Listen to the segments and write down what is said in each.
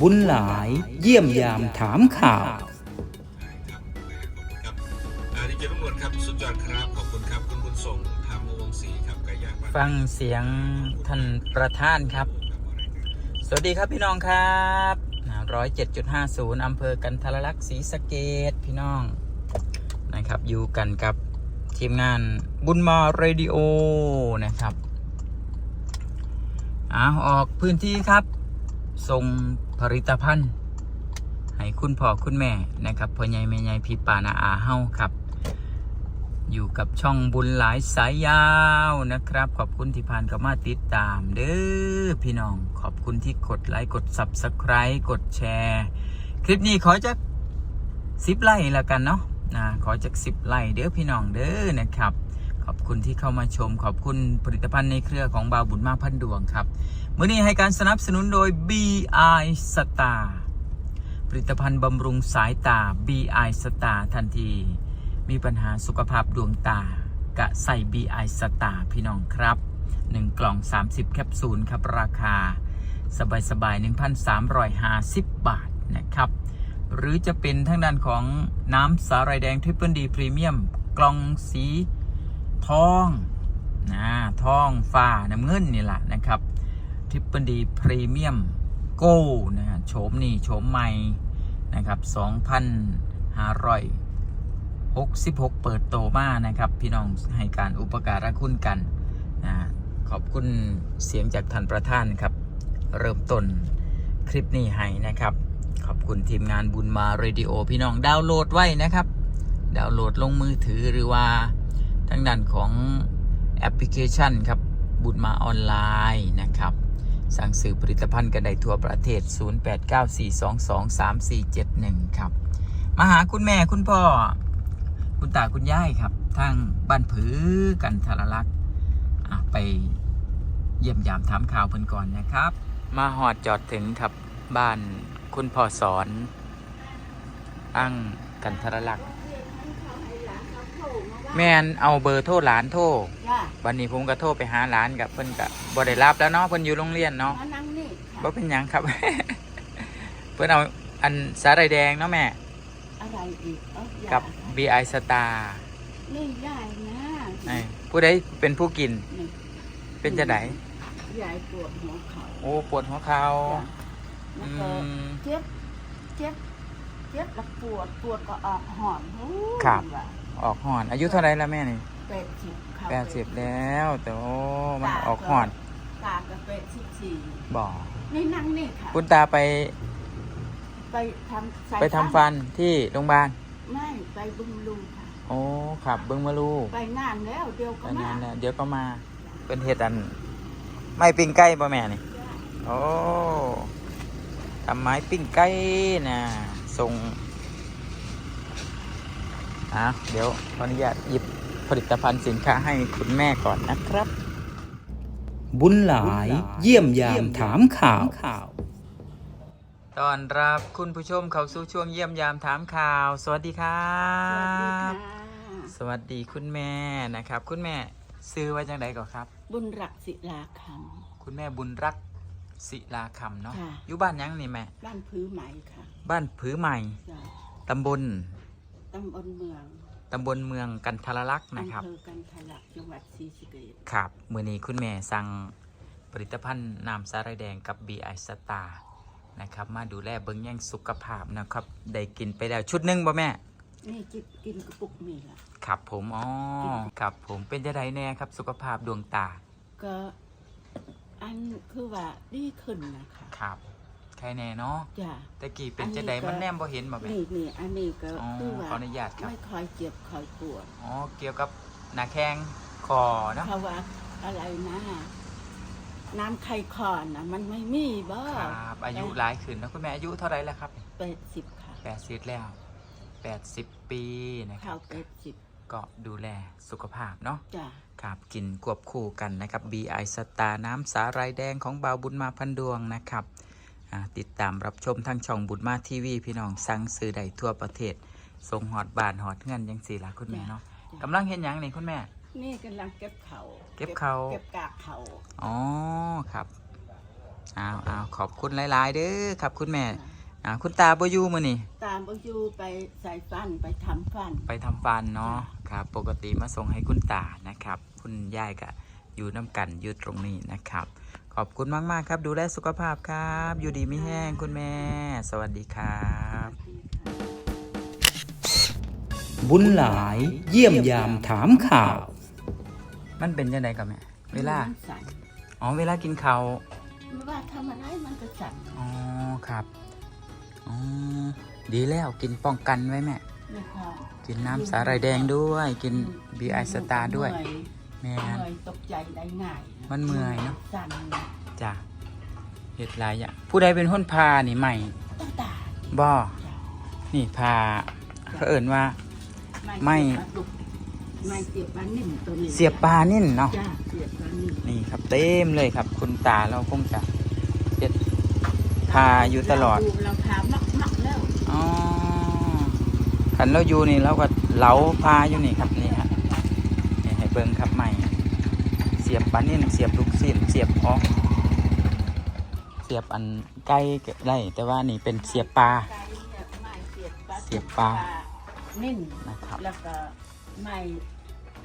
บุญหลายเยี่ยมยามถามข่าวครับอ่าดีเจตำรวจครับสุดยอดครับขอบคุณครับคุณบุญส่งธรรมวงศ์ศรีครับไก่ย่างบ้านฟังเสียงท่านประธานครับ สวัสดีครับพี่น้องครับร้อยเจ็ดจุดห้าศูนย์อำเภอกันทรลักษณ์ศรีสะเกดพี่น้องนะครับอยู่กันกับทีมงานบุญมาเรดิโอนะครับอ่าออกพื้นที่ครับ ส่ง ผลิตภัณฑ์ให้คุณพ่อคุณแม่นะครับพ่อใหญ่แม่ใหญ่พี่ป่านาอาเฮาครับ อยู่กับช่องบุญหลายสายยาวนะครับ ขอบคุณที่ผ่านเข้ามาติดตาม เด้อพี่น้องขอบคุณที่กดไลค์กด Subscribe กดแชร์ คลิปนี้ขอจะสิบไลค์ละกันเนาะนะขอจากสิบไลค์เด้อพี่น้องเด้อนะครับ ขอบคุณที่เข้ามาชม ขอบคุณผลิตภัณฑ์ในเครือของบาวบุญมากพันดวงครับมื้อนี้ให้การสนับสนุนโดย BI Star ผลิตภัณฑ์บำรุงสายตา BI Star ทันที มีปัญหาสุขภาพดวงตากะใส่ BI Star พี่น้องครับ 1 กล่อง 30 แคปซูลครับราคา สบายๆ1,350 บาทนะครับ หรือจะเป็นทางด้านของน้ำสาหร่ายแดงทริปเปิลดีพรีเมียมกล่องสี ทองนะทองฟ้าน้ำเงินนี่แหละนะครับทริปเปิลดีพรีเมียมโก้นะฮะโฉมนี่โฉมใหม่นะครับ2,566 เปิดโตมานะครับ พี่น้องให้การอุปการะคุณกันนะขอบคุณเสียงจากท่านประธานครับ เริ่มต้นคลิปนี้ให้นะครับ ขอบคุณทีมงานบุญมาเรดิโอพี่น้องดาวน์โหลดไว้นะครับ ดาวน์โหลดลงมือถือหรือว่า ทางด้านของแอปพลิเคชันครับบุญมาออนไลน์นะครับ สั่งซื้อผลิตภัณฑ์กันได้ทั่วประเทศ 0894223471 ครับ มาหาคุณแม่คุณพ่อ คุณตาคุณยายครับ ทางบ้านผือกันทรลักษ์ไปเยี่ยมยามถามข่าวเพิ่นก่อนนะครับ มาหอดจอดถึงครับบ้านคุณพ่อสอน อั้งกันทรลักษ์ แม่นเอาเบอร์โทรหลานโทรจ้าวันนี้ผมก็โทรไปหาหลานกับเพิ่นก็บ่ได้รับแล้วเนาะเพิ่นอยู่โรงเรียนเนาะมานั่งนี่บ่เป็นหยังครับ เพิ่นเอาอันสาหร่ายแดงเนาะแม่ อะไรอีกเอ้ากับยา BI Star นี่ยายนะไอ้ผู้ใดเป็นผู้กิน นี่เป็นจะไดยายปวดหัวเข่าโอ้ปวดหัวเข่าจ้ะแล้วอืก็ม เจ็บเจ็บเจ็บแล้วปวดปวดก็ออกหอนหูครับ ว่ะ ออกหอน อายุเท่าไรแล้วแม่นี่เป็ดสิบเข้าแปดสิบแล้ว แต่โอ้มันตาออกหอนตาก็เป็ดสิบสี่บ่นี่นั่งนี่ค่ะคุณตาไปไปทำสายไปทำฟันที่โรงพยาบาลไม่ไปบึงลูค่ะโอ้ครับเบิ้งมาลูไปนานแล้วเดียวไปก็นามานแล้วเดี๋ยวก็มาเป็นเห็ดอัน ไม่ปิ้งไก่ป่ะแม่นี่โอ้ทำไม้ปิ้งไก่นะส่ง อะเดี๋ยวขออนุญาตหยิบผลิตภัณฑ์สินค้าให้คุณแม่ก่อนนะครับ บุญหลายเยี่ยมยามถามข่าวตอนรับคุณผู้ชมเข้าสู่ช่วงเยี่ยมยามถามข่าว สวัสดีครัสวัสดีบค่ะสวัสดีคุณแม่นะครับ คุณแม่ซื้อไว้จังไดก่อนครับ บุญรักศิลาคคุณแม่บุญรักศิลาคำเนาะค่ะ อยู่บ้านยังนี่แม่ำบ้านพื้นไหมค่ะบ้านผือใหม่จ้ะตำบล ตำบลเมืองตำบลเมืองกันทรลักษณ์นะครับ อำเภอกันทะลักจังหวัดศรีสะเกษครับมือนี้คุณแม่สั่งผลิตภัณฑ์น้ำสาหร่ายแดงกับ BI Star นะครับ มาดูแลเบิ้งแย่งสุขภาพนะครับ ได้กินไปแล้วชุดหนึ่งบ่แม่ นี่จิบกินกระปุกนี่ล่ะ ครับผม อ๋อ ครับผมเป็นจะไดแน่ครับ สุขภาพดวงตา ก็อันคือว่าดีขึ้นนะคะ ครับ ใครแน่เนาะจ้ะ ตะกี้เป็นอันนี้จะไดก็ มันแนมบ่เห็นบ่แม่ นี่นี่อันนี้ก็อ๋อคือว่าขออนุญาตครับ ไม่คอยเจ็บคอยปวดอ๋อเกี่ยวกับหน้าแข้งคอเนาะเพราะว่าอะไรนะ น้ำไข่คอนนะมันไม่มีบ่ครับอายุหลายขึ้นแล้วคุณแม่อายุเท่าไหรแล้วครับเป็ดสิบค่ะแปดสิบแล้วแปดสิบปีนะคข้ารัวบเป็ดสิบก็ดูแลสุขภาพเนาะ จ้ะ ครับกินควบคู่กันนะครับ BI สตาร์น้ำสาหร่ายแดงของบาวบุญมาพันดวงนะครับ ติดตามรับชมทางช่องบุญมาทีวี พี่น้องสั่งซื้อได้ทั่วประเทศส่งหอดบานหอดเงินยังสี่ละคุณแม่เนาะกำลังเห็นยังนี่คุณแม่ นี่กำลังเก็บเขาเก็บเขาเก็บกากเขาอ๋อครับอ้าวอ้าวขอบคุณหลาย ๆ เด้อครับคุณแม่อ่าคุณตาบอยู่มือนี่ตามบอยู่ไปใส่ฟันไปทำฟัน ไปทำฟันเนาะครับ ปกติมาส่งให้คุณตานะครับ คุณยายก็ อยู่น้ำกันอยู่ตรงนี้นะครับ ขอบคุณมาก ๆ ครับ ดูแลสุขภาพครับ อยู่ดีไม่แห้งคุณแม่ สวัสดีครับ บุญหลายเยี่ยมยามถามข่าว มันเป็นยังไงกับแม่ เวลา มันสั่นอ๋อ เวลากินข้าว ไม่ว่าทำอะไรมันก็สั่นอ๋อ ครับ อ๋อ ดีแล้วกินป้องกันไว้แม่ ไม่พอกินน้ำสาหร่ายแดงด้วย กินบีไอสตาร์ด้วยแม่เมื่อย น เมื่อยตกใจได้ง่ายมันเมื่อยเนอะ สั่นจ้ะเห็ดหลายอย่างผู้ใดเป็นคนพานี่ใหม่ต้องตาบ่นี่พาเขาเอิ่นว่า ไม่ไม่เสียบปลานิ่มตัวนี้เสียบปลานิ่นเนาะ จ้าเสียบปลานิ่มนี่ครับเต็มเลยครับ คุณตาเราคงจะเฮ็ดพาอยู่ตลอด เราเราถามมักมักๆแล้ว อ๋อขันเราอยู่นี่เราก็เหลาพาอยู่นี่ครับนี่ฮะนี่ให้เบิ่งครับใหม่ เสียบปลานิ่นเสียบลูกศิลเสียบอ๋อเสียบอันไก่ก็ได้แต่ว่านี่เป็นเสียบปลาไก่เนี่ยไม่เสียบปลาเสียบปลา นิ่มนะครับแล้วก็ไม่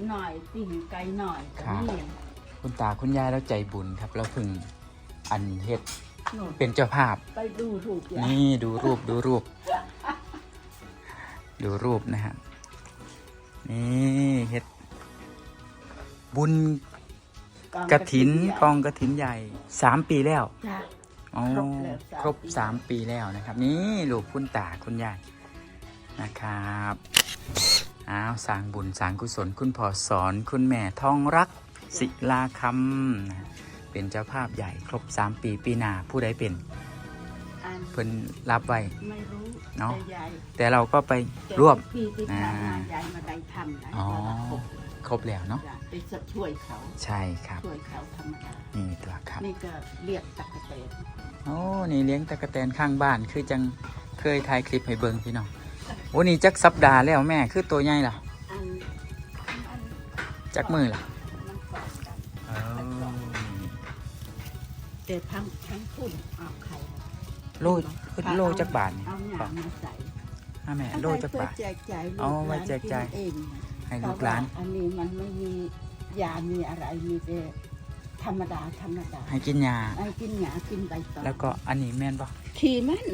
หน่อยปิ่งไก่หน่อยครับนี่คุณตาคุณยายเราใจบุญครับ เราเพึ่งอันเฮ็ดหนูเป็นเจ้าภาพ ไปดูถูกอย่างนี่ดูรูปดูรูป ดูรูปนะฮะนี่เฮ็ดบุญ กระถินกองกระถินใหญ่สามปีแล้วจ้าอ๋อครบแล้วครบสาสามมปีปีแล้วนะครับ นี่ลูกคุณตาคุณยายนะครับอ้าวสร้างบุญสร้างกุศลคุณพ่อสอนคุณแม่ทองรักศิลาคำนะเป็นเจ้าภาพใหญ่ครบสามปีปีหน้าผู้ใดเป็นอันเพิ่นรับไว้ ไม่รู้เนาะ แต่ยายแต่เราก็ไปแต่ร่วม พี่ที่ผ่านมาอ่ายายมาได้ทำนะอ๋อ ก็รับครบ แล้วเนาะจ้ะไปช่วยเขาใช่ครับ ช่วยเขาธรรมดานี่ตัวครับ นี่ก็เรียกตะกะเตนโอ้นี่เลี้ยงตะกะแตนข้างบ้านคือจังเคยถ่ายคลิปให้เบิ่งพี่น้องโอ้นี่จักสัปดาห์แล้วแม่คือตัวใหญ่ล่ะอันอันจักมือล่ะมันกอดกันเออแต่ทั้งทั้งคุณเอาไข่โลโลจักบาทนี่เอาหยามาใส่ฮะแม่โลจักบาทเพื่อแจกจ่ายลูกเอาไว้หลานแจกจ่ายนเอง ให้ลูกหลานเพระว่อันนี้มันไม่มียามีอะไรมีแต่ธรรมดาธรรมดาให้กินยาไอ้กินหยากินใบตองแล้วก็อันนี้แม่นปะขี่มัน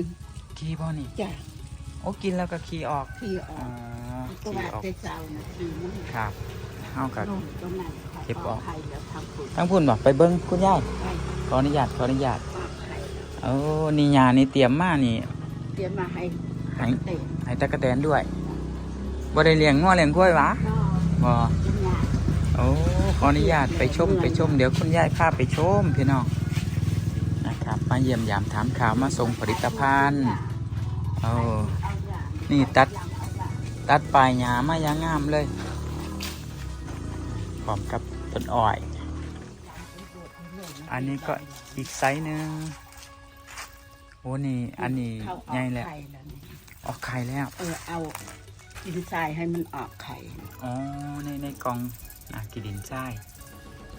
ขี้พ่อนี่จ้ะโอ้กินแล้วก็ขี้ออกขี่ออ๋ออกก็ขี้ว่าออกแต่เช้านะขี่มันครับเอากับโน่นตรงนั้นเก็บออก ไข่แล้วทำปุ๋ยทั้งพุ่นบอกไปเบิ้งคุณยายไข่ขออนุญาตขออนุญาตปอกไข่โอ้นี่ยานี่เตรียมมานี่เตรียมมาให้ให้เตะให้ตะกะแตนด้วย บ่ได้เลี้ยงงัวเลี้ยงกล้วยหวะก็บ่เป็นหยาโอ้ขออนุญาตไปชมไปชม เดี๋ยวคุณยายพาไปชมพี่น้องนะครับ มาเยี่ยมยามถามข่าวมาส่งผลิตภัณฑ์โอ้เอาหยานี่ตัดตัดปลายหญ้ามาอย่างงามเลยพร้อมกับต้นอ้อย อันนี้ก็อีกไซส์หนึ่งโอ้นี่อันนี้เข้าออกใหญ่แล้วไข่แล้วนี่ออกไข่แล้ว เออเอา ดินทรายให้มันออกไข่ อ๋อ ในในกล่องอะกิดินทราย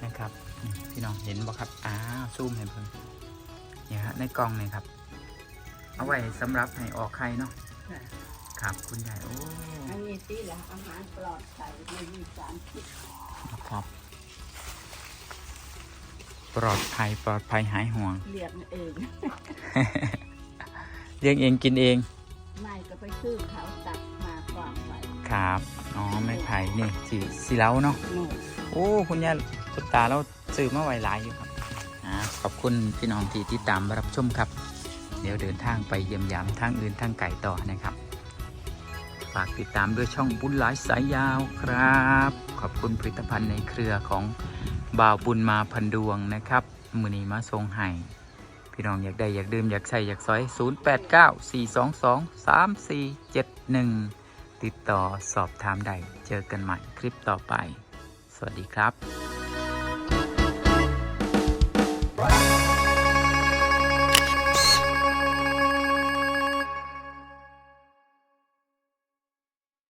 นะครับนี่พี่น้องเห็นบ่ครับอ้าวซูมให้เพิ่งเนี่ยฮะในกล่องนี่ครับ เอาไว้สำหรับให้ออกไข่เนาะค่ะ ครับคุณยายโอ้อันนี้ที่ละอาหารปลอดภัยไม่มีสารพิษนะครับ ปลอดภัยปลอดภัยหายห่วง เลี้ยงเองเลี้ยงเองกินเอง ไม่ก็ไปซื้อเขาตัดมากวางไว้ ครับอ๋อไม่ไผ่นี่สีสีเล้าเนาะโน่นโอ้คุณยายคุณตาเราซื้อมาไว้หลายอยู่ครับอ่าขอบคุณพี่น้องที่ติดตามรับชมครับ เดี๋ยวเดินทางไปเยี่ยมยามทางอื่นทางไก่ต่อนะครับฝากติดตามด้วยช่องบุญหลายสายยาวครับ ขอบคุณผลิตภัณฑ์ในเครือของบ่าวบุญมาพันดวงนะครับมือนี้มาทรงไห้พี่น้องอยากได้อยากดื่มอยากใส่อยากซอย 0894223471 ติดต่อสอบถามใด เจอกันใหม่คลิปต่อไป สวัสดีครับ